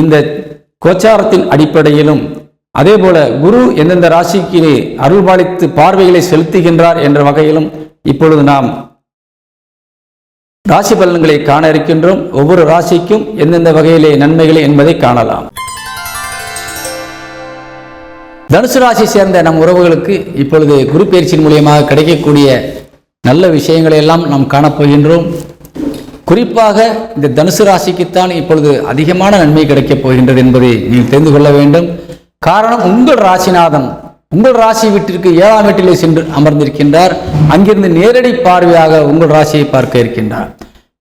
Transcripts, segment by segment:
இந்த கோச்சாரத்தின் அடிப்படையிலும் அதே போல குரு எந்தெந்த ராசிக்கு அருள்பாலித்து பார்வைகளை செலுத்துகின்றார் என்ற வகையிலும் இப்பொழுது நாம் ராசி பலன்களை காண இருக்கின்றோம். ஒவ்வொரு ராசிக்கும் எந்தெந்த வகையிலே நன்மைகளை என்பதை காணலாம். தனுசு ராசி சேர்ந்த நம் உறவுகளுக்கு இப்பொழுது குரு பயிற்சியின் மூலியமாக கிடைக்கக்கூடிய நல்ல விஷயங்களை எல்லாம் நாம் காணப்போகின்றோம். குறிப்பாக இந்த தனுசு ராசிக்குத்தான் இப்பொழுது அதிகமான நன்மை கிடைக்கப் போகின்றது என்பதை நீங்கள் தெரிந்து கொள்ள வேண்டும். காரணம் உங்கள் ராசிநாதன் உங்கள் ராசி வீட்டிற்கு ஏழாம் வீட்டிலே சென்று அமர்ந்திருக்கின்றார். அங்கிருந்து நேரடி பார்வையாக உங்கள் ராசியை பார்க்க இருக்கின்றார்.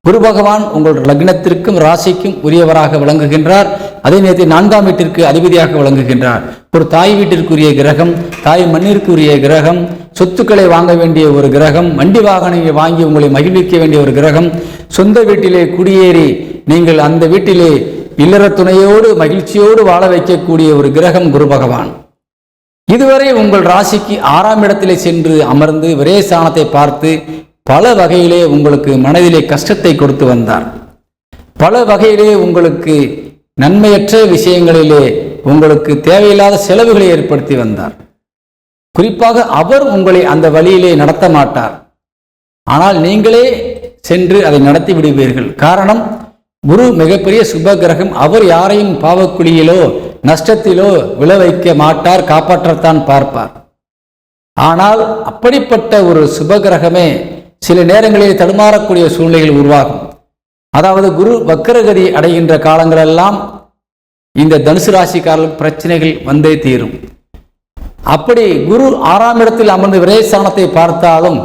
குரு பகவான் உங்கள் லக்னத்திற்கும் ராசிக்கும் உரியவராக விளங்குகின்றார். அதே நேரத்தில் நான்காம் வீட்டிற்கு அதிபதியாக விளங்குகின்றார். ஒரு தாய் வீட்டிற்குரிய கிரகம் தாய் மண்ணிற்குரிய கிரகம் சொத்துக்களை வாங்க வேண்டிய ஒரு கிரகம் வண்டி வாகனங்களை வாங்கி உங்களை மகிழ்விக்க வேண்டிய ஒரு கிரகம் சொந்த வீட்டிலே குடியேறி நீங்கள் அந்த வீட்டிலே இல்லற துணையோடு மகிழ்ச்சியோடு வாழ வைக்கக்கூடிய ஒரு கிரகம் குரு பகவான். இதுவரை உங்கள் ராசிக்கு ஆறாம் இடத்திலே சென்று அமர்ந்து விரே ஸ்தானத்தை பார்த்து பல வகையிலே உங்களுக்கு மனதிலே கஷ்டத்தை கொடுத்து வந்தார். பல வகையிலே உங்களுக்கு நன்மையற்ற விஷயங்களிலே உங்களுக்கு தேவையில்லாத செலவுகளை ஏற்படுத்தி வந்தார். குறிப்பாக அவர் உங்களை அந்த வழியிலே நடத்த மாட்டார். ஆனால் நீங்களே சென்று அதை நடத்தி விடுவீர்கள். காரணம் குரு மிகப்பெரிய சுப கிரகம் அவர் யாரையும் பாவக்குழியிலோ நஷ்டத்திலோ விழ வைக்க மாட்டார் காப்பாற்றத்தான் பார்ப்பார். ஆனால் அப்படிப்பட்ட ஒரு சுப கிரகமே சில நேரங்களில் தடுமாறக்கூடிய சூழ்நிலைகள் உருவாகும். அதாவது குரு வக்கரகதி அடைகின்ற காலங்களெல்லாம் இந்த தனுசு ராசிக்காரர்களுக்கு பிரச்சனைகள் வந்தே தீரும். அப்படி குரு ஆறாம் இடத்தில் அமர்ந்து விரைசானத்தை பார்த்தாலும்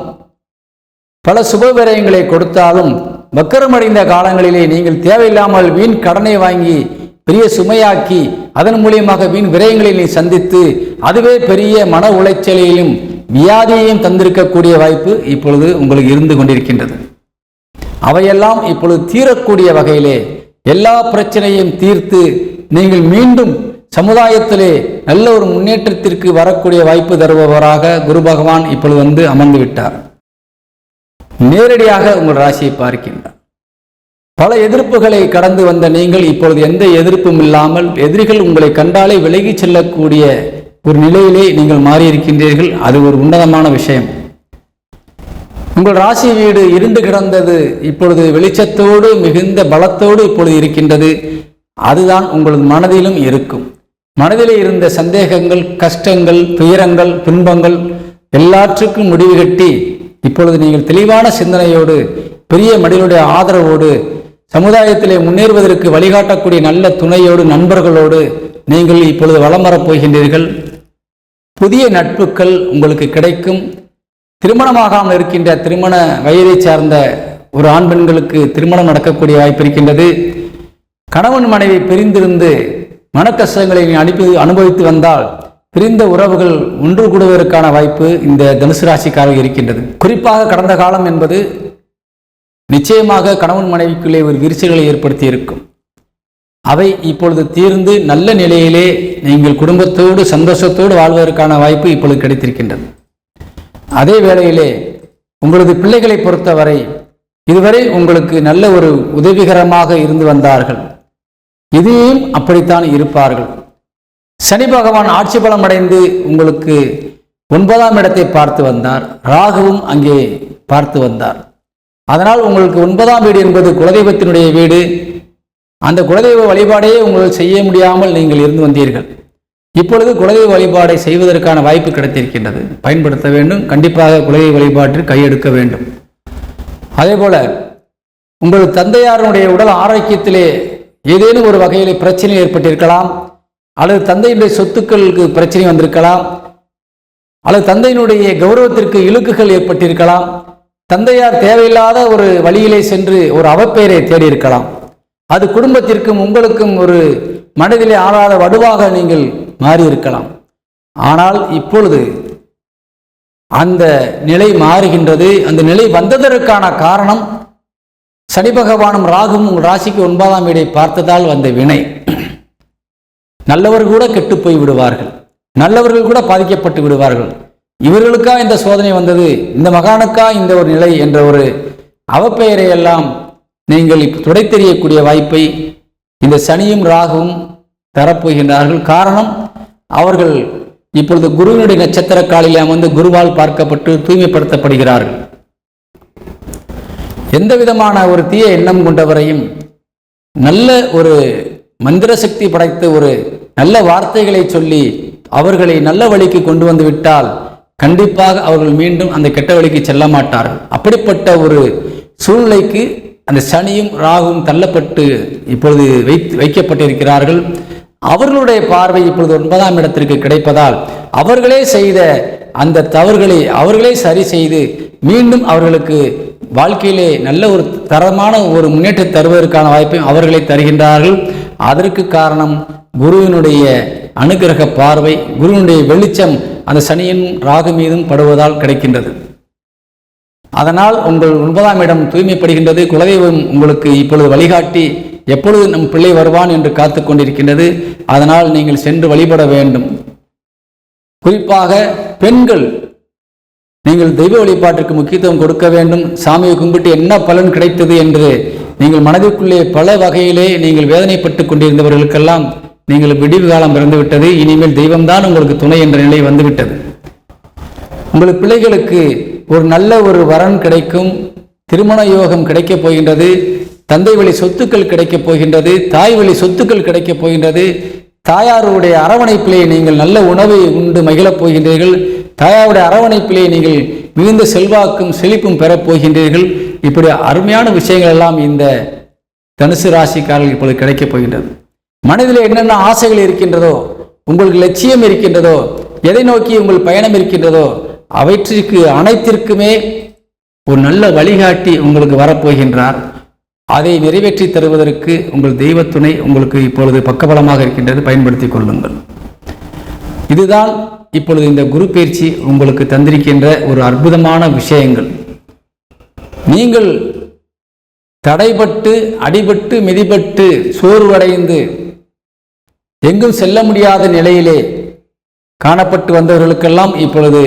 பல சுப விரயங்களை கொடுத்தாலும் வக்கரமடைந்த காலங்களிலே நீங்கள் தேவையில்லாமல் வீண் கடனை வாங்கி பெரிய சுமையாக்கி அதன் மூலியமாக வீண் விரயங்களை நீ சந்தித்து அதுவே பெரிய மன உளைச்சலையும் வியாதியையும் தந்திருக்கக்கூடிய வாய்ப்பு இப்பொழுது உங்களுக்கு இருந்து கொண்டிருக்கின்றது. அவையெல்லாம் இப்பொழுது தீரக்கூடிய வகையிலே எல்லா பிரச்சனையும் தீர்த்து நீங்கள் மீண்டும் சமுதாயத்திலே நல்ல ஒரு முன்னேற்றத்திற்கு வரக்கூடிய வாய்ப்பு தருபவராக குரு பகவான் இப்பொழுது வந்து அமர்ந்து விட்டார். நேரடியாக உங்கள் ராசியை பார்க்கின்றார். பல எதிர்ப்புகளை கடந்து வந்த நீங்கள் இப்பொழுது எந்த எதிர்ப்பும் இல்லாமல் எதிரிகள் உங்களை கண்டாலே விலகி செல்லக்கூடிய ஒரு நிலையிலே நீங்கள் மாறியிருக்கின்றீர்கள். அது ஒரு உன்னதமான விஷயம். உங்கள் ராசி வீடு இருண்டு கிடந்தது இப்பொழுது வெளிச்சத்தோடு மிகுந்த பலத்தோடு இப்பொழுது இருக்கின்றது. அதுதான் உங்களது மனதிலும் இருக்கும். மனதிலே இருந்த சந்தேகங்கள் கஷ்டங்கள் துயரங்கள் துன்பங்கள் எல்லாற்றுக்கும் முடிவு கட்டி இப்பொழுது நீங்கள் தெளிவான சிந்தனையோடு பெரிய மனிதனுடைய ஆதரவோடு சமுதாயத்திலே முன்னேறுவதற்கு வழிகாட்டக்கூடிய நல்ல துணையோடு நண்பர்களோடு நீங்கள் இப்பொழுது வலம் வரப் போகின்றீர்கள். புதிய நட்புகள் உங்களுக்கு கிடைக்கும். திருமணமாகாமல் இருக்கின்ற திருமண வயதை சார்ந்த ஒரு ஆண் பெண்களுக்கு திருமணம் நடக்கக்கூடிய வாய்ப்பு இருக்கின்றது. கணவன் மனைவி பிரிந்திருந்து மனக்கஷ்டங்களை நீ அனுப்பி அனுபவித்து வந்தால் பிரிந்த உறவுகள் ஒன்று கூடுவதற்கான வாய்ப்பு இந்த தனுசு ராசிக்காரர்கள் இருக்கின்றது. குறிப்பாக கடந்த காலம் என்பது நிச்சயமாக கணவன் மனைவிக்குள்ளே ஒரு விரிசல்களை ஏற்படுத்தி இருக்கும் அவை இப்பொழுது தீர்ந்து நல்ல நிலையிலே நீங்கள் குடும்பத்தோடு சந்தோஷத்தோடு வாழ்வதற்கான வாய்ப்பு இப்பொழுது கிடைத்திருக்கின்றது. அதே வேளையிலே உங்களது பிள்ளைகளை பொறுத்தவரை இதுவரை உங்களுக்கு நல்ல ஒரு உதவிகரமாக இருந்து வந்தார்கள். இதையும் அப்படித்தான் இருப்பார்கள். சனி பகவான் ஆட்சி பலம் அடைந்து உங்களுக்கு ஒன்பதாம் இடத்தை பார்த்து வந்தார். ராகுவும் அங்கே பார்த்து வந்தார். அதனால் உங்களுக்கு ஒன்பதாம் வீடு என்பது குலதெய்வத்தினுடைய வீடு. அந்த குலதெய்வ வழிபாடையே உங்களால் செய்ய முடியாமல் நீங்கள் இருந்து வந்தீர்கள். இப்பொழுது குலதெய்வ வழிபாடை செய்வதற்கான வாய்ப்பு கிடைத்திருக்கின்றது. பயன்படுத்த வேண்டும். கண்டிப்பாக குலதெய்வ வழிபாட்டில் கையெடுக்க வேண்டும். அதே போல உங்கள் தந்தையாருடைய உடல் ஆரோக்கியத்திலே ஏதேனும் ஒரு வகையில் பிரச்சனை ஏற்பட்டிருக்கலாம் அல்லது தந்தையினுடைய சொத்துக்களுக்கு பிரச்சனை வந்திருக்கலாம் அல்லது தந்தையினுடைய கௌரவத்திற்கு இழுக்குகள் ஏற்பட்டிருக்கலாம் தந்தையார் தேவையில்லாத ஒரு வழியிலே சென்று ஒரு அவப்பெயரை தேடியிருக்கலாம். அது குடும்பத்திற்கும் உங்களுக்கும் ஒரு மனதிலே ஆளாத வடுவாக நீங்கள் மாறியிருக்கலாம். ஆனால் இப்பொழுது அந்த நிலை மாறுகின்றது. அந்த நிலை வந்ததற்கான காரணம் சனி பகவானும் ராகும் உங்கள் ராசிக்கு ஒன்பதாம் வீடை பார்த்ததால் வந்த வினை. நல்லவர்கள் கூட கெட்டு போய் விடுவார்கள். நல்லவர்கள் கூட பாதிக்கப்பட்டு விடுவார்கள். இவர்களுக்கா இந்த சோதனை வந்தது? இந்த மகானுக்கா இந்த ஒரு நிலை என்ற ஒரு அவப்பெயரை எல்லாம் நீங்கள் இப்ப தெரியக்கூடிய வாய்ப்பை இந்த சனியும் ராகும் தரப்போகின்றார்கள். காரணம் அவர்கள் இப்பொழுது குருவினுடைய நட்சத்திர காலில் அமர்ந்து குருவால் பார்க்கப்பட்டு தூய்மைப்படுத்தப்படுகிறார்கள். எந்த விதமான ஒரு தீய எண்ணம் கொண்டவரையும் நல்ல ஒரு மந்திர சக்தி படைத்த ஒரு நல்ல வார்த்தைகளை சொல்லி அவர்களை நல்ல வழிக்கு கொண்டு வந்து விட்டால் கண்டிப்பாக அவர்கள் மீண்டும் அந்த கெட்ட வழிக்கு செல்ல மாட்டார்கள். அப்படிப்பட்ட ஒரு சூழ்நிலைக்கு அந்த சனியும் ராகும் தள்ளப்பட்டு இப்பொழுது வைத்து வைக்கப்பட்டிருக்கிறார்கள். அவர்களுடைய பார்வை இப்பொழுது ஒன்பதாம் இடத்திற்கு கிடைப்பதால் அவர்களே செய்த அந்த தவறுகளை அவர்களே சரி செய்து மீண்டும் அவர்களுக்கு வாழ்க்கையிலே நல்ல ஒரு தரமான ஒரு முன்னேற்றம் தருவதற்கான வாய்ப்பையும் அவர்களை தருகின்றார்கள். அதற்கு காரணம் குருவினுடைய அனுகிரக பார்வை குருவினுடைய வெளிச்சம் அந்த சனியின் ராகு மீதும் படுவதால் கிடைக்கின்றது. அதனால் உங்கள் ஒன்பதாம் இடம் தூய்மைப்படுகின்றது. குலதெய்வம் உங்களுக்கு இப்பொழுது வழிகாட்டி எப்பொழுது நம் பிள்ளை வருவான் என்று காத்து கொண்டிருக்கின்றது. அதனால் நீங்கள் சென்று வழிபட வேண்டும். குறிப்பாக பெண்கள் நீங்கள் தெய்வ வழிபாட்டிற்கு முக்கியத்துவம் கொடுக்க வேண்டும். சாமியை கும்பிட்டு என்ன பலன் கிடைத்தது என்று நீங்கள் மனதிற்குள்ளே பல வகையிலே நீங்கள் வேதனைப்பட்டு கொண்டிருந்தவர்களுக்கெல்லாம் நீங்கள் விடிவு காலம் பிறந்துவிட்டது. இனிமேல் தெய்வம்தான் உங்களுக்கு துணை என்ற நிலை வந்துவிட்டது. உங்கள் பிள்ளைகளுக்கு ஒரு நல்ல ஒரு வரன் கிடைக்கும். திருமண யோகம் கிடைக்கப் போகின்றது. தந்தை வழி சொத்துக்கள் கிடைக்கப் போகின்றது. தாய் வழி சொத்துக்கள் கிடைக்கப் போகின்றது. தாயாருடைய அரவணைப்பிலே நீங்கள் நல்ல உணவை உண்டு மகிழப் போகின்றீர்கள். தாயாவுடைய அரவணைப்பிலே நீங்கள் மிகுந்த செல்வாக்கும் செழிப்பும் பெறப் போகின்றீர்கள். இப்படி அருமையான விஷயங்கள் எல்லாம் இந்த தனுசு ராசிக்காரர்கள் இப்பொழுது கிடைக்கப் போகின்றது. மனதில் என்னென்ன ஆசைகள் இருக்கின்றதோ உங்களுக்கு லட்சியம் இருக்கின்றதோ எதை நோக்கி உங்கள் பயணம் இருக்கின்றதோ அவற்றிற்கு அனைத்திற்குமே ஒரு நல்ல வழிகாட்டி உங்களுக்கு வரப்போகின்றார். அதை நிறைவேற்றி தருவதற்கு உங்கள் தெய்வ துணை உங்களுக்கு இப்பொழுது பக்கபலமாக இருக்கின்றது. பயன்படுத்திக் கொள்ளுங்கள். இதுதான் இப்பொழுது இந்த குரு பயிற்சி உங்களுக்கு தந்திருக்கின்ற ஒரு அற்புதமான விஷயங்கள். நீங்கள் தடைபட்டு அடிபட்டு மிதிபட்டு சோர்வடைந்து எங்கும் செல்ல முடியாத நிலையிலே காணப்பட்டு வந்தவர்களுக்கெல்லாம் இப்பொழுது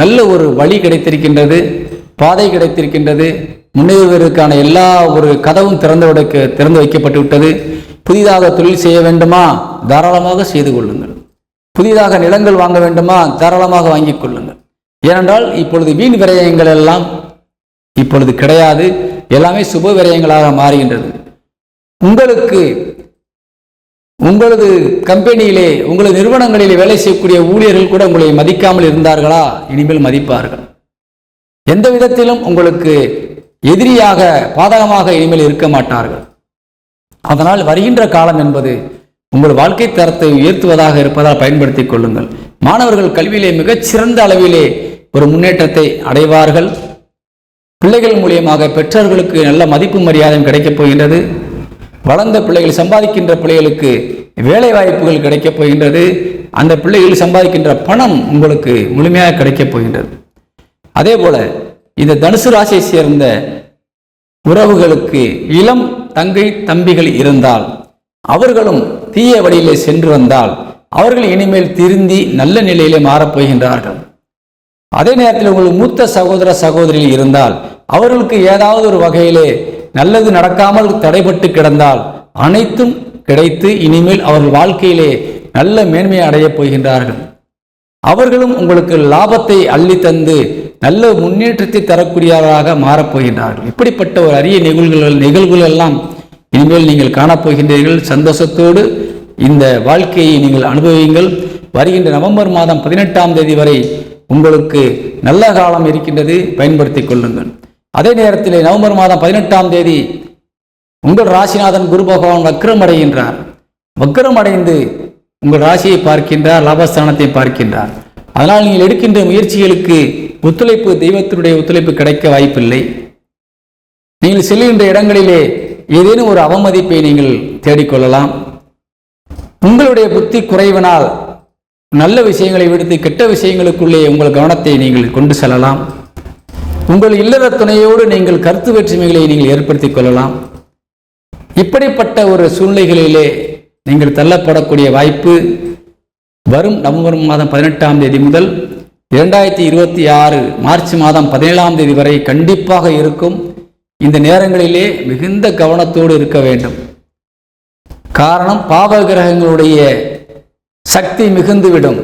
நல்ல ஒரு வழி கிடைத்திருக்கின்றது பாதை கிடைத்திருக்கின்றது. முன்னேறுவதற்கான எல்லா ஒரு கதவும் திறந்து திறந்து வைக்கப்பட்டு விட்டது புதிதாக தொழில் செய்ய வேண்டுமா? தாராளமாக செய்து கொள்ளுங்கள். புதிதாக நிலங்கள் வாங்க வேண்டுமா? தாராளமாக வாங்கிக் கொள்ளுங்கள். ஏனென்றால் இப்பொழுது வீண் விரயங்கள் எல்லாம் இப்பொழுது கிடையாது. எல்லாமே சுப விரயங்களாக மாறுகின்றது. உங்களுக்கு உங்களது கம்பெனியிலே உங்களது நிறுவனங்களிலே வேலை செய்யக்கூடிய ஊழியர்கள் கூட உங்களை மதிக்காமல் இருந்தார்களா? இனிமேல் மதிப்பார்கள். எந்த விதத்திலும் உங்களுக்கு எதிரியாக பாதகமாக இனிமேல் இருக்க மாட்டார்கள். அதனால் வருகின்ற காலம் என்பது உங்கள் வாழ்க்கை தரத்தை உயர்த்துவதாக இருப்பதால் பயன்படுத்திக் கொள்ளுங்கள். மாணவர்கள் கல்வியிலே மிகச்சிறந்த அளவிலே ஒரு முன்னேற்றத்தை அடைவார்கள். பிள்ளைகள் மூலியமாக பெற்றோர்களுக்கு நல்ல மதிப்பு மரியாதையும் கிடைக்கப் போகின்றது. வளர்ந்த பிள்ளைகள் சம்பாதிக்கின்ற பிள்ளைகளுக்கு வேலை வாய்ப்புகள் கிடைக்கப் போகின்றது. அந்த பிள்ளைகள் சம்பாதிக்கின்ற பணம் உங்களுக்கு முழுமையாக கிடைக்கப் போகின்றது. அதே போல இந்த தனுசு ராசியை சேர்ந்த உறவுகளுக்கு இளம் தங்கை தம்பிகள் இருந்தால் அவர்களும் தீய வழியிலே சென்று வந்தால் அவர்கள் இனிமேல் திருந்தி நல்ல நிலையிலே மாறப் போகின்றார்கள் அதே நேரத்தில் உங்கள் மூத்த சகோதர சகோதரிகள் இருந்தால் அவர்களுக்கு ஏதாவது ஒரு வகையிலே நல்லது நடக்காமல் தடைபட்டு கிடந்தால் அனைத்தும் கிடைத்து இனிமேல் அவர்கள் வாழ்க்கையிலே நல்ல மேன்மையை அடையப் போகின்றார்கள். அவர்களும் உங்களுக்கு லாபத்தை அள்ளி தந்து நல்ல முன்னேற்றத்தை தரக்கூடியவராக மாறப்போகின்றார்கள் இப்படிப்பட்ட ஒரு அரிய நிகழ்வுகள் நிகழ்வுகள் எல்லாம் இனிமேல் நீங்கள் காணப்போகின்றீர்கள். சந்தோஷத்தோடு இந்த வாழ்க்கையை நீங்கள் அனுபவியுங்கள். வருகின்ற நவம்பர் மாதம் பதினெட்டாம் தேதி வரை உங்களுக்கு நல்ல காலம் இருக்கின்றது. பயன்படுத்திக் கொள்ளுங்கள். அதே நேரத்தில் நவம்பர் மாதம் பதினெட்டாம் தேதி உங்கள் ராசிநாதன் குரு பகவான் வக்ரம் அடைகின்றார். வக்ரம் அடைந்து உங்கள் ராசியை பார்க்கின்றார் லாபஸ்தானத்தை பார்க்கின்றார். அதனால் நீங்கள் எடுக்கின்ற முயற்சிகளுக்கு ஒத்துழைப்பு தெய்வத்தினுடைய ஒத்துழைப்பு கிடைக்க வாய்ப்பில்லை. நீங்கள் செல்கின்ற இடங்களிலே ஏதேனும் ஒரு அவமதிப்பை நீங்கள் தேடிக்கொள்ளலாம். உங்களுடைய புத்தி குறைவினால் நல்ல விஷயங்களை விடுத்து கெட்ட விஷயங்களுக்குள்ளே உங்கள் கவனத்தை நீங்கள் கொண்டு செல்லலாம். உங்கள் இல்லற துணையோடு நீங்கள் கருத்து வேற்றுமைகளை நீங்கள் ஏற்படுத்திக் கொள்ளலாம். இப்படிப்பட்ட ஒரு சூழ்நிலைகளிலே நீங்கள் தள்ளப்படக்கூடிய வாய்ப்பு வரும் நவம்பர் மாதம் பதினெட்டாம் தேதி முதல் இரண்டாயிரத்தி இருபத்தி ஆறு மார்ச் மாதம் பதினேழாம் தேதி வரை கண்டிப்பாக இருக்கும். இந்த நேரங்களிலே மிகுந்த கவனத்தோடு இருக்க வேண்டும். காரணம் பாவ கிரகங்களுடைய சக்தி மிகுந்துவிடும்.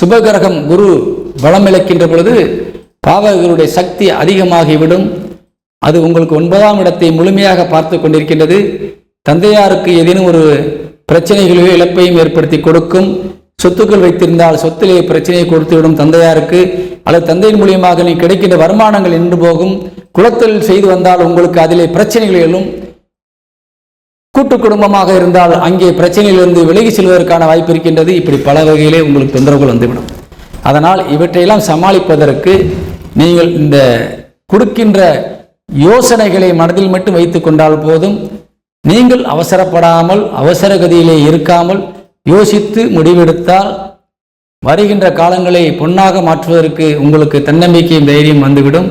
சுபகிரகம் குரு பலம் இழக்கின்ற பொழுது பாவகர்களுடைய சக்தி அதிகமாகிவிடும். அது உங்களுக்கு ஒன்பதாம் இடத்தை முழுமையாக பார்த்து கொண்டிருக்கின்றது. தந்தையாருக்கு ஏதேனும் ஒரு பிரச்சனைகளையோ இழப்பையும் ஏற்படுத்தி கொடுக்கும். சொத்துக்கள் வைத்திருந்தால் சொத்திலே பிரச்சனையை கொடுத்துவிடும் தந்தையாருக்கு. அல்லது தந்தையின் மூலியமாக நீ கிடைக்கின்ற வருமானங்கள் நின்று போகும். குலத்தொழில் செய்து வந்தால் உங்களுக்கு அதிலே பிரச்சனைகள் எழும். கூட்டு குடும்பமாக இருந்தால் அங்கே பிரச்சனையிலிருந்து விலகி செல்வதற்கான வாய்ப்பு இருக்கின்றது. இப்படி பல வகையிலே உங்களுக்கு தொந்தரவுகள் வந்துவிடும். அதனால் இவற்றையெல்லாம் சமாளிப்பதற்கு நீங்கள் இந்த கொடுக்கின்ற யோசனைகளை மனதில் மட்டும் வைத்து கொண்டால் போதும். நீங்கள் அவசரப்படாமல் அவசர கதியிலே இருக்காமல் யோசித்து முடிவெடுத்தால் வருகின்ற காலங்களை பொன்னாக மாற்றுவதற்கு உங்களுக்கு தன்னம்பிக்கையும் தைரியம் வந்துவிடும்.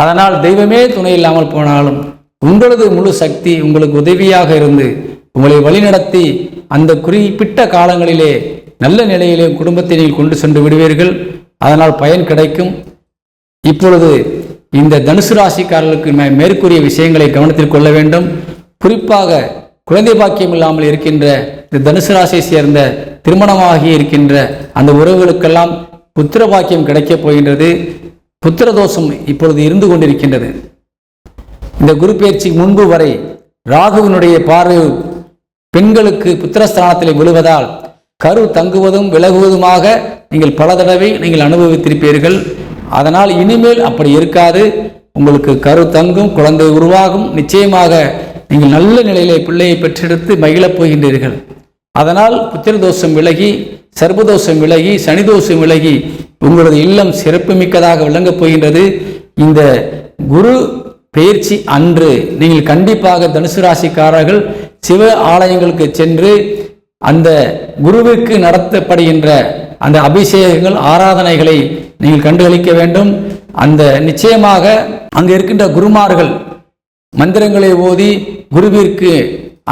அதனால் தெய்வமே துணை இல்லாமல் போனாலும் உங்களது முழு சக்தி உங்களுக்கு உதவியாக இருந்து உங்களை வழிநடத்தி அந்த குறிப்பிட்ட காலங்களிலே நல்ல நிலையிலே குடும்பத்தை நீங்கள் கொண்டு சென்று விடுவீர்கள். அதனால் பயன் கிடைக்கும். இப்பொழுது இந்த தனுசு ராசிக்காரர்களுக்கு மேற்கூறிய விஷயங்களை கவனத்தில் கொள்ள வேண்டும். குறிப்பாக குழந்தை பாக்கியம் இல்லாமல் இருக்கின்ற இந்த தனுசு ராசியை சேர்ந்த திருமணமாகி இருக்கின்ற அந்த உறவுகளுக்கெல்லாம் புத்திர பாக்கியம் கிடைக்கப் போகின்றது. புத்திரதோஷம் இப்பொழுது இருந்து கொண்டிருக்கின்றது. இந்த குரு பயிற்சி முன்பு வரை ராகுவினுடைய பார்வை பெண்களுக்கு புத்திரஸ்தானத்திலே விழுவதால் கரு தங்குவதும் விலகுவதுமாக நீங்கள் பல தடவை நீங்கள் அனுபவித்திருப்பீர்கள். அதனால் இனிமேல் அப்படி இருக்காது. உங்களுக்கு கரு தங்கும் குழந்தை உருவாகும். நிச்சயமாக நீங்கள் நல்ல நிலையிலே பிள்ளையை பெற்றெடுத்து மகிழப் போகின்றீர்கள். அதனால் புத்திர தோஷம் விலகி சர்பதோஷம் விலகி சனிதோஷம் விலகி உங்களது இல்லம் சிறப்புமிக்கதாக விளங்கப் போகின்றது. இந்த குரு பயிற்சி அன்று நீங்கள் கண்டிப்பாக தனுசு ராசிக்காரர்கள் சிவ ஆலயங்களுக்கு சென்று அந்த குருவிற்கு நடத்தப்படுகின்ற அந்த அபிஷேகங்கள் ஆராதனைகளை நீங்கள் கண்டுகளிக்க வேண்டும். அந்த நிச்சயமாக அங்கு இருக்கின்ற குருமார்கள் மந்திரங்களை ஓதி குருவிற்கு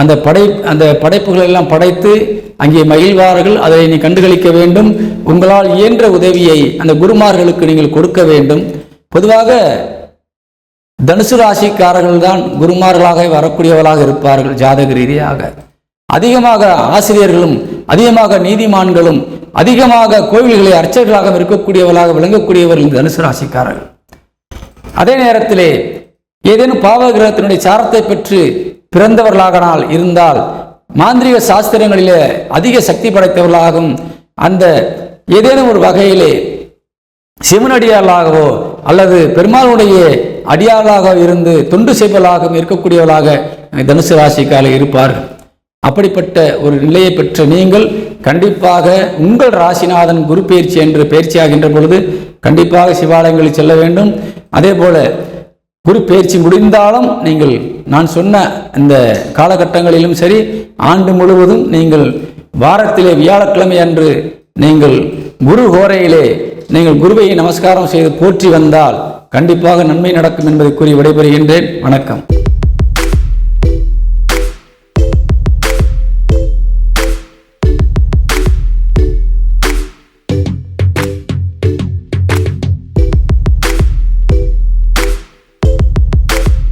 அந்த படை அந்த படைப்புகளை எல்லாம் படைத்து அங்கே மகிழ்வார்கள். அதை நீ கண்டுகளிக்க வேண்டும். உங்களால் இயன்ற உதவியை அந்த குருமார்களுக்கு நீங்கள் கொடுக்க வேண்டும். பொதுவாக தனுசு ராசிக்காரர்கள் தான் குருமார்களாக வரக்கூடியவர்களாக இருப்பார்கள் ஜாதக ரீதியாக. அதிகமாக ஆசிரியர்களும் அதிகமாக நீதிமான்களும் அதிகமாக கோவில்களை அர்ச்சகர்களாக இருக்கக்கூடியவர்களாக விளங்கக்கூடியவர்கள் தனுசு ராசிக்காரர்கள். அதே நேரத்திலே ஏதேனும் பாவகிரகத்தினுடைய சாரத்தை பெற்று பிறந்தவர்களாகனால் இருந்தால் மாந்திரிக சாஸ்திரங்களிலே அதிக சக்தி படைத்தவர்களாகவும் அந்த ஏதேனும் ஒரு வகையிலே சிவனடியார்களாகவோ அல்லது பெருமாளுடைய அடியார்களாக இருந்து தொண்டு செய்வர்களாகவும் இருக்கக்கூடியவர்களாக தனுசு ராசிக்கால இருப்பார். அப்படிப்பட்ட ஒரு நிலையை பெற்ற நீங்கள் கண்டிப்பாக உங்கள் ராசிநாதன் குரு பயிற்சி என்று பயிற்சியாகின்ற பொழுது கண்டிப்பாக சிவாலயங்களில் செல்ல வேண்டும். அதே போல குரு பயிற்சி முடிந்தாலும் நீங்கள் நான் சொன்ன இந்த காலகட்டங்களிலும் சரி ஆண்டு முழுவதும் நீங்கள் வாரத்திலே வியாழக்கிழமை அன்று நீங்கள் குரு ஹோரையிலே நீங்கள் குருவை நமஸ்காரம் செய்து போற்றி வந்தால் கண்டிப்பாக நன்மை நடக்கும் என்பதை கூறி விடைபெறுகின்றேன். வணக்கம்.